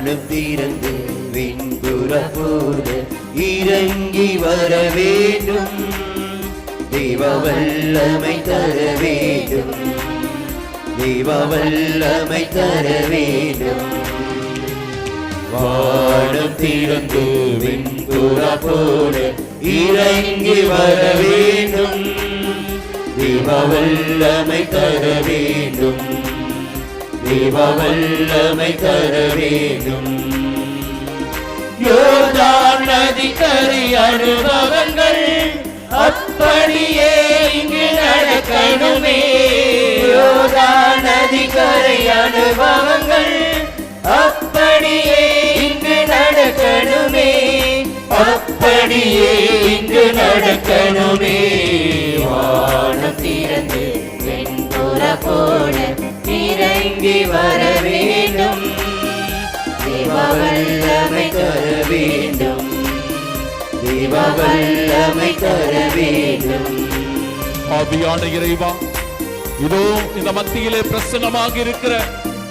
வானம் திறந்து விண்புற போல இறங்கி வர வேண்டும். தெய்வ வல்லமை தர வேண்டும். தெய்வ வல்லமை தர வேண்டும். வானம் திறந்து விண்புற போல இறங்கி வர வேண்டும். தெய்வ வல்லமை தர வேண்டும். தேவ வல்லமை தர வேண்டும் யோர்தான் நதிக்கரை அனுபவங்கள் அப்படியே இங்கு நடக்கணுமே. யோர்தான் நதிக்கரை அனுபவங்கள் அப்படியே இங்கு நடக்கணுமே. அப்படியே இங்கு நடக்கணுமே. வானம் திறந்து போல இறங்கி வர வேண்டும். தேவ வல்லமை தர வேண்டும். தேவ வல்லமை தர வேண்டும். ஆவியான இறைவா இதோ இந்த மத்தியிலே பிரசன்னமாக இருக்கிற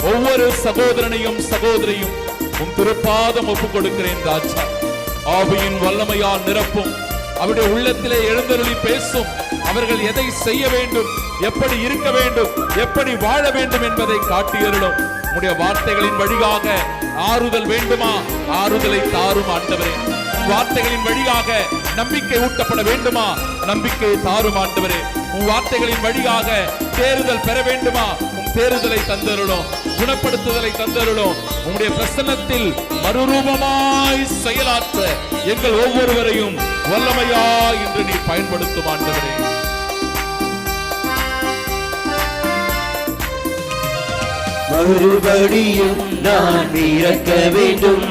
ஒவ்வொரு சகோதரனையும் சகோதரியும் உன் திருப்பாதம் ஒப்புக் கொடுக்கிறேன் ராஜா. ஆவியின் வல்லமையால் நிரப்பும் அவருடைய உள்ளத்திலே எழுந்தருளி பேசும் அவர்கள் எதை செய்ய வேண்டும் எப்படி இருக்க வேண்டும் எப்படி வாழ வேண்டும் என்பதை காட்டியருளும். உடைய வார்த்தைகளின் வழியாக ஆறுதல் வேண்டுமா? ஆறுதலை தாரும் ஆண்டவரே. உன் வார்த்தைகளின் வழியாக நம்பிக்கை ஊட்டப்பட வேண்டுமா? நம்பிக்கை தாரும் ஆண்டவரே. உன் வார்த்தைகளின் வழியாக தேறுதல் பெற வேண்டுமா? உன் தேறுதலை தந்தருளும். குணப்படுத்துதலை தந்தருளும். உங்களுடைய பிரசன்னத்தில் மறுரூபமாய் செயலாற்ற எங்கள் ஒவ்வொருவரையும் வல்லமையாய் என்று நீ பயன்படுத்தும் ஆண்டவரே. மறுபடியும் நான் பிறக்க வேண்டும்.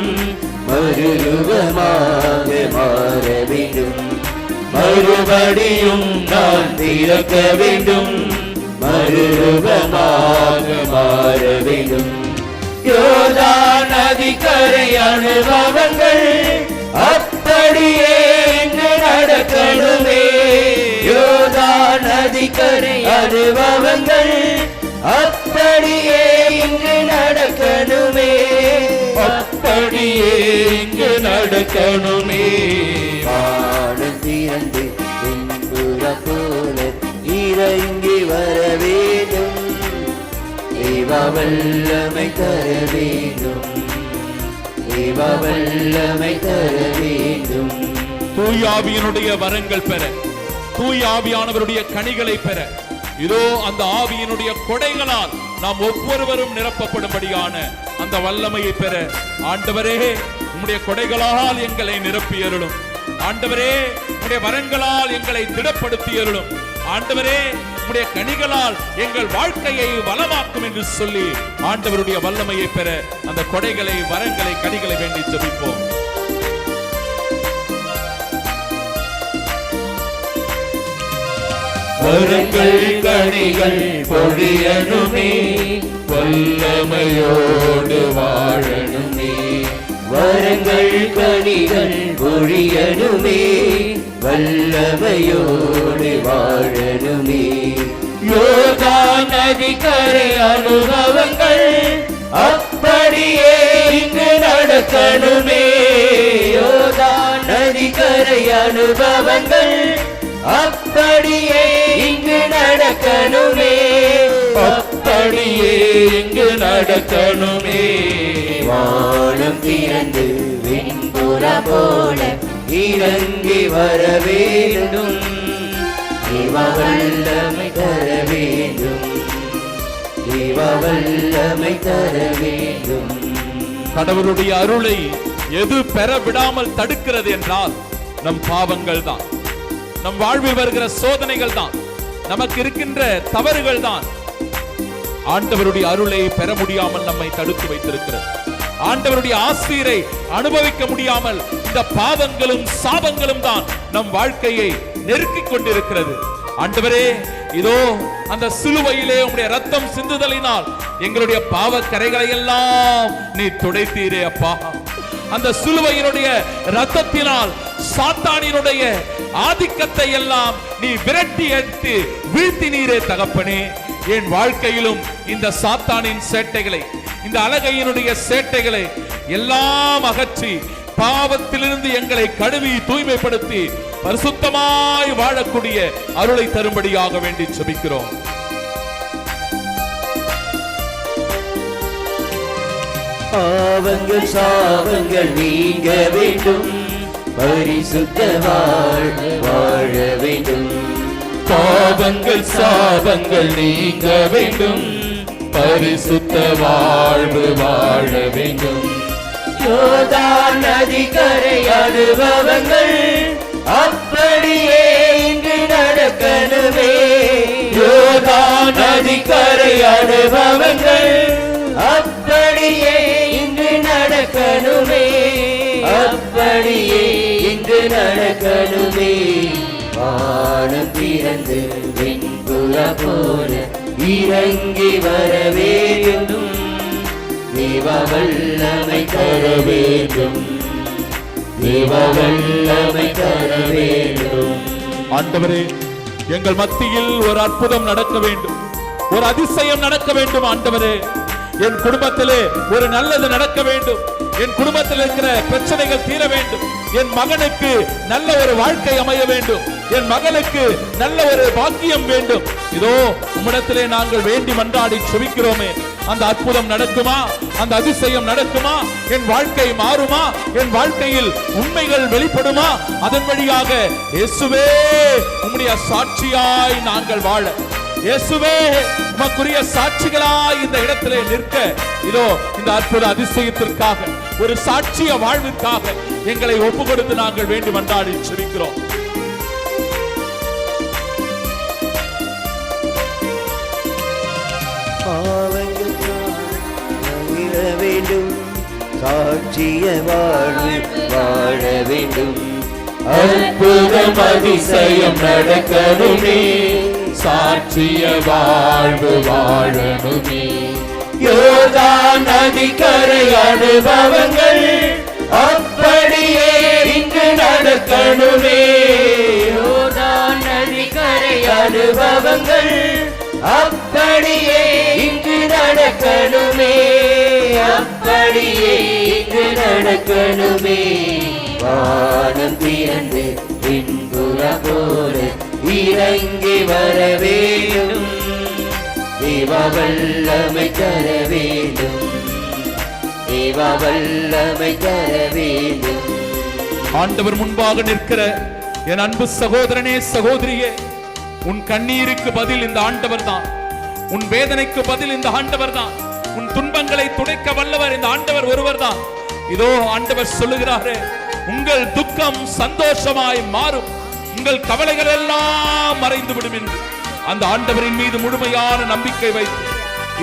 மறுரூபமாக மாற வேண்டும். மறுபடியும் நான் பிறக்க வேண்டும். மறுரூபமாக மாற வேண்டும். யோதா நதிக்கரை அனுபவங்கள் அப்படியே நடக்கணுமே. யோதா நதிக்கரை அனுபவங்கள் அப்படியே நடக்கணுமே வானம் திறந்து பின்புற போல இறங்கி வர வேண்டும். தேவ வல்லமை தர வேண்டும். தேவ வல்லமை தர வேண்டும். தூயாவியனுடைய வரங்கள் பெற தூயாவியானவருடைய கனிகளை பெற. இதோ அந்த ஆவியினுடைய கொடைகளால் நாம் ஒவ்வொருவரும் நிரப்பப்படும்படியான அந்த வல்லமையை பெற. ஆண்டவரே உம்முடைய கொடைகளால் எங்களை நிரப்பியருளும். ஆண்டவரே உடைய வரங்களால் எங்களை திடப்படுத்தியருளும். ஆண்டவரே உடைய கனிகளால் எங்கள் வாழ்க்கையை வளமாக்கும் என்று சொல்லி ஆண்டவருடைய வல்லமையை பெற அந்த கொடைகளை வரங்களை கனிகளை வேண்டி ஜபிப்போம். வரங்கள் கனிகள் பொழியணுமே வல்லமையோடு வாழணும். மரங்கள் கனிகள் பொழியனுமே வல்லமையோடு வாழனுமே யோகா நதிக்கரை அனுபவங்கள் அப்படியே இங்கு நடக்கணுமே. யோகா நதிக்கரை அனுபவங்கள் அப்படியே இங்கு நடக்கணுமே. அப்படியே இங்கு நடக்கணுமே? வானம் திறந்து விண்புற போல இறங்கி வர வேண்டும். வல்லமை தர வேண்டும். தேவ வல்லமை தர வேண்டும். கடவுளுடைய அருளை எது பெற விடாமல் தடுக்கிறது என்றால் நம் பாவங்கள் தான். நம் வாழ்வில் வருகிற சோதனைகள் தான். நமக்கு இருக்கின்ற தவறுகள் தான். ஆண்டவருடைய அருளை பெற முடியாமல் நம்மை தடுத்து வைத்திருக்கிறது. ஆண்டவருடைய ஆசிரியரை அனுபவிக்க முடியாமல் இந்த பாவங்களும் சாபங்களும் தான் நம் வாழ்க்கையை நெருக்கிக் கொண்டிருக்கிறது. ஆண்டவரே இதோ அந்த சிலுவையிலே உம்முடைய ரத்தம் சிந்துதலினால் எங்களுடைய பாவ கரைகளை எல்லாம் நீ துடைத்தீரே அப்பா. அந்த சிலுவையினுடைய ரத்தத்தினால் சாத்தானினுடைய ஆதிக்கத்தை எல்லாம் நீ விரட்டி எடுத்து வீழ்த்தினீரே தகப்பனே. என் வாழ்க்கையிலும் இந்த சாத்தானின் சேட்டைகளை இந்த அழகையினுடைய சேட்டைகளை எல்லாம் அகற்றி பாவத்திலிருந்து எங்களை கழுவி தூய்மைப்படுத்தி பரிசுத்தமாய் வாழக்கூடிய அருளை தரும்படியாக வேண்டி செபிக்கிறோம் பாவங்கள் சாவங்கள் நீங்க வேண்டும். பரிசுத்த வாழ வேண்டும். பாவங்கள் சாபங்கள் நீங்க வேண்டும். பரிசுத்த வாழ்வு வாழ வேண்டும். யோதான் நதிக்கரை அனுபவங்கள் அப்படியே இங்கு நடக்கணுமே. யோதான் நதிக்கரை அனுபவங்கள் அப்படியே இங்கு நடக்கணுமே. அப்படியே இங்கு நடக்கணுமே. வானம் பிறந்து வெண்புல போல இறங்கி வர வேண்டும் தேவ வல்லமை தர வேண்டும் தேவ வல்லமை தர வேண்டும் ஆண்டவரே எங்கள் மத்தியில் ஒரு அற்புதம் நடக்க வேண்டும். ஒரு அதிசயம் நடக்க வேண்டும் ஆண்டவரே. என் குடும்பத்திலே ஒரு நல்லது நடக்க வேண்டும். என் குடும்பத்தில் இருக்கிற பிரச்சனைகள் தீர வேண்டும். என் மகனுக்கு நல்ல ஒரு வாழ்க்கை அமைய வேண்டும். என் மகனுக்கு நல்ல ஒரு பாக்கியம் வேண்டும். இதோ உம்மிடத்திலே நாங்கள் வேண்டி மன்றாடி சுவிக்கிறோமே. அந்த அற்புதம் நடக்குமா? அந்த அதிசயம் நடக்குமா? என் வாழ்க்கை மாறுமா? என் வாழ்க்கையில் உண்மைகள் வெளிப்படுமா? அதன் வழியாக இயேசுவே உம்முடைய சாட்சியாய் நாங்கள் வாழ. இயேசுவே உமக்குரிய சாட்சிகளாய் இந்த இடத்திலே நிற்க. இதோ இந்த அற்புத அதிசயத்திற்காக ஒரு சாட்சிய வாழ்விற்காக எங்களை ஒப்பு கொடுத்து நாங்கள் வேண்டி மன்றாடி சிரிக்கிறோம் வேண்டும் சாட்சிய வாழ்வு வாழ வேண்டும் அற்புதம் அதிசயம் நடக்கணுமே. சாட்சிய வாழ்வு வாழணுமே. யோதான் நதிக்கரை அனுபவங்கள் அப்படியே இங்கு நடக்கணுமே. யோதான் நதிக்கரை அனுபவங்கள் அப்ப அப்படியே இங்கு நடக்கணுமே. வானம் திறந்து பின்புற போல இறங்கி வர வேண்டும். தேவவல்லமை தர வேண்டும். தேவவல்லமை தர வேண்டும். ஆண்டவர் முன்பாக நிற்கிற என் அன்பு சகோதரனே சகோதரியே உன் கண்ணீருக்கு பதில் இந்த ஆண்டவர் தான் உன் வேதனைக்கு பதில் இந்த ஆண்டவர் தான் உன் துன்பங்களை துடைக்க வல்லவர் இந்த ஆண்டவர் ஒருவர் தான் இதோ ஆண்டவர் சொல்லுகிறாரே உங்கள் துக்கம் சந்தோஷமாய் மாறும். உங்கள் கவலைகள் எல்லாம் மறைந்து விடும் என்று. அந்த ஆண்டவரின் மீது முழுமையான நம்பிக்கை வைத்து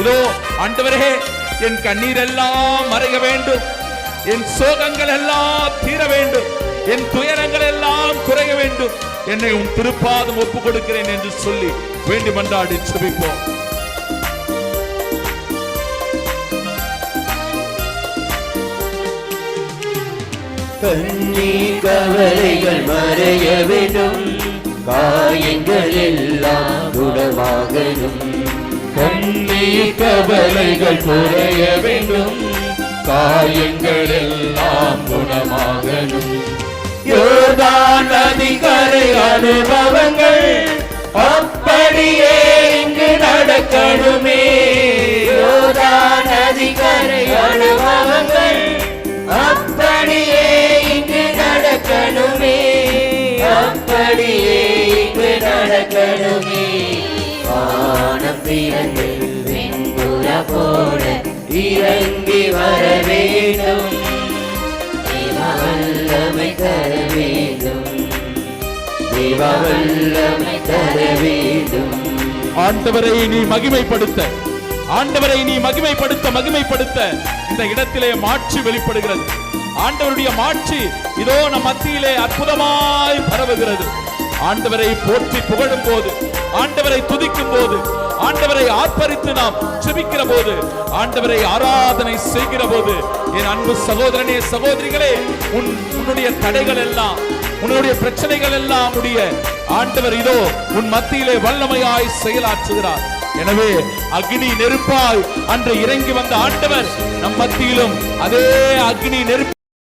இதோ ஆண்டவரே என் கண்ணீர் எல்லாம் மறைய வேண்டும். என் சோகங்கள் எல்லாம் தீர வேண்டும். என் துயரங்கள் எல்லாம் குறைய வேண்டும். என்னை உன் திருப்பாதம் ஒப்புக் கொடுக்கிறேன் என்று சொல்லி வேண்டி மன்றாடி செபிப்போம் கண்ணீர் கவலைகள் மறைய வேண்டும். காயங்கள் எல்லாம் குணமாகணும். கண்ணீர் கவலைகள் குறைய வேண்டும். காயங்கள் எல்லாம் குணமாகணும். யோதான் நதிக்கரை அனுபவங்கள் அப்படியே இங்கு நடக்கணுமே. யோதான் நதிக்கரை அனுபவங்கள் அப்படியே இங்கு நடக்கணுமே. வானம் திறந்து வெண்புற போல இறங்கி வர வேண்டும். வல்லமை தர வேண்டும். தேவ வல்லமை தர வேண்டும். ஆண்டவரை நீ மகிமைப்படுத்த ஆண்டவரை நீ மகிமைப்படுத்த மகிமைப்படுத்த. இந்த இடத்திலே மாற்றி வெளிப்படுகிறது. ஆண்டவருடைய மாட்சி இதோ நம் மத்தியிலே அற்புதமாய் பரவுகிறது. ஆண்டவரை போற்றி புகழும் போது ஆண்டவரை துதிக்கும் போது ஆண்டவரை ஆர்ப்பரித்து நாம் செபிக்கிற போது ஆண்டவரை ஆராதனை செய்கிற போது என் அன்பு சகோதரனே சகோதரிகளே உன் உன்னுடைய தடைகள் எல்லாம் உன்னுடைய பிரச்சனைகள் எல்லாம் உடைய ஆண்டவர் இதோ உன் மத்தியிலே வல்லமையாய் செயலாற்றுகிறார். எனவே அக்னி நெருப்பாய் அன்று இறங்கி வந்த ஆண்டவர் நம் மத்தியிலும் அதே அக்னி நெருப்பு